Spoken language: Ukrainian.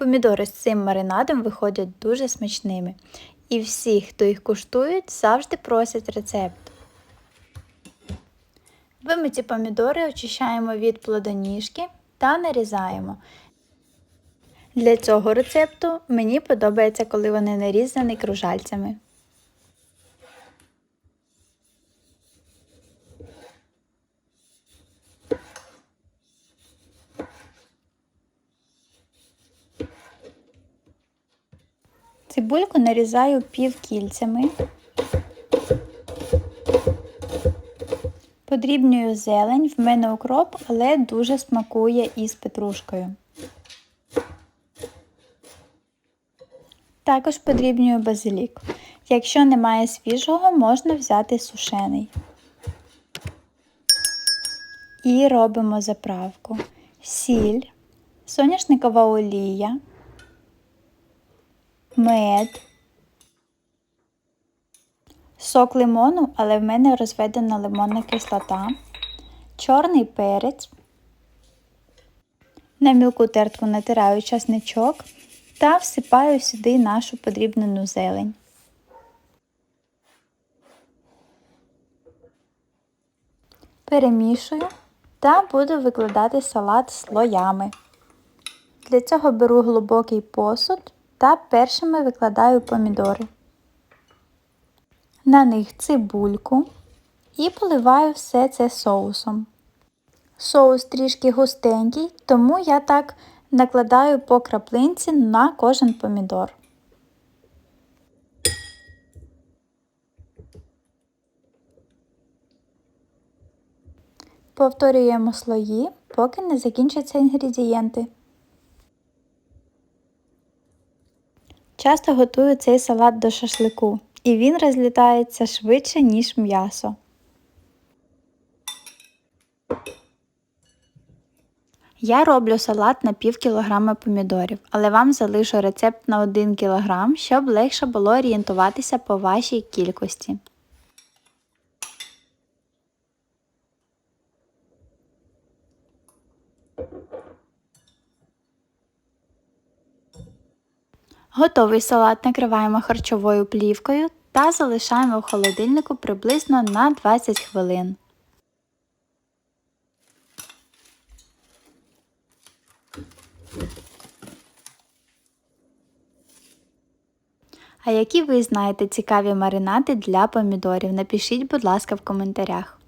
Помідори з цим маринадом виходять дуже смачними. І всі, хто їх куштують, завжди просять рецепт. Вимиті помідори очищаємо від плодоніжки та нарізаємо. Для цього рецепту мені подобається, коли вони нарізані кружальцями. Цибульку нарізаю півкільцями. Подрібнюю зелень, в мене укроп, але дуже смакує із петрушкою. Також подрібнюю базилік. Якщо немає свіжого, можна взяти сушений. І робимо заправку. Сіль, соняшникова олія, мед, сок лимону, але в мене розведена лимонна кислота, чорний перець. На мілку тертку натираю часничок та всипаю сюди нашу подрібнену зелень. Перемішую та буду викладати салат слоями. Для цього беру глибокий посуд та першими викладаю помідори. На них цибульку і поливаю все це соусом. Соус трішки густенький, тому я так накладаю по краплинці на кожен помідор. Повторюємо слої, поки не закінчаться інгредієнти. Часто готую цей салат до шашлику, і він розлітається швидше, ніж м'ясо. Я роблю салат на пів кілограма помідорів, але вам залишу рецепт на 1 кілограм, щоб легше було орієнтуватися по вашій кількості. Готовий салат накриваємо харчовою плівкою та залишаємо в холодильнику приблизно на 20 хвилин. А які ви знаєте цікаві маринади для помідорів? Напишіть, будь ласка, в коментарях.